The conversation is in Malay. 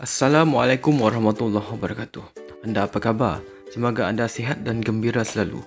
Assalamualaikum warahmatullahi wabarakatuh. Anda apa khabar? Semoga anda sihat dan gembira selalu.